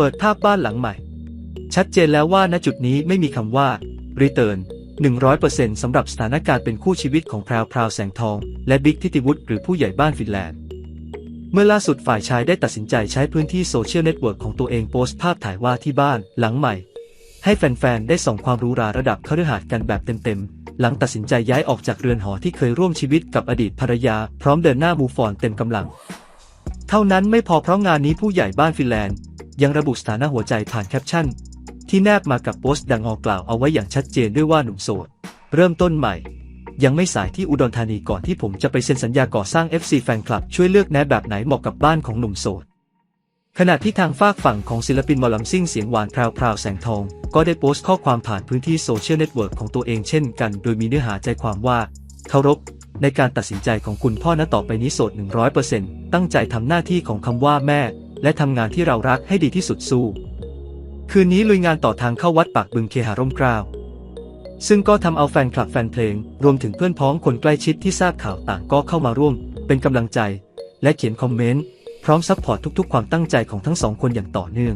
เปิดภาพบ้านหลังใหม่ ชัดเจนแล้วว่าณจุดนี้ไม่มีคำว่า return 100%สำหรับสถานการณ์เป็นคู่ชีวิตของแพรวพราวแสงทอง และบิ๊กทิติวุฒิหรือผู้ใหญ่บ้านฟินแลนด์ เมื่อล่าสุดฝ่ายชายได้ตัดสินใจใช้พื้นที่โซเชียลเน็ตเวิร์กของตัวเองโพสต์ภาพถ่ายว่าที่บ้านหลังใหม่ ให้แฟนๆ ได้ส่องความรู้ราระดับคฤหาสน์กันแบบเต็มๆ หลังตัดสินใจย้ายออกจากเรือนหอที่เคยร่วมชีวิตกับอดีตภรรยา พร้อมเดินหน้ามูฟออนเต็มกำลัง เท่านั้นไม่พอเพราะงานนี้ผู้ใหญ่บ้านฟินแลนด์ ยังระบุสถานะหัวใจผ่านแคปชั่น ที่แนบมากับโพสต์ดังออกกล่าวเอาไว้อย่างชัดเจนด้วยว่าหนุ่มโสด เริ่มต้นใหม่ ยังไม่สายที่อุดรธานีก่อนที่ผมจะไปเซ็นสัญญาก่อสร้าง FC แฟนคลับช่วยเลือกแนะแบบไหนเหมาะกับบ้านของหนุ่มโสดขณะที่ทางฝากฝั่งของศิลปินมอลำซิ่งเสียงหวานพราวพราวแสงทอง ก็ได้โพสต์ข้อความผ่านพื้นที่โซเชียลเน็ตเวิร์กของตัวเองเช่นกัน โดยมีเนื้อหาใจความว่าเคารพในการตัดสินใจของคุณพ่อณต่อไปนี้โสด 100%ตั้งใจทำหน้าที่ของคำว่าแม่ และทำงานที่เรารักให้ดีที่สุดสู้ คืนนี้ลุยงานต่อทางเข้าวัดปากบึงเคหาร่มเกล้าซึ่งก็ทำเอาแฟนคลับแฟนเพลง รวมถึงเพื่อนพ้องคนใกล้ชิดที่ทราบข่าวต่างก็เข้ามาร่วม เป็นกำลังใจ และเขียนคอมเมนต์ พร้อมซัพพอร์ตทุกๆ ความตั้งใจของทั้งสองคนอย่างต่อเนื่อง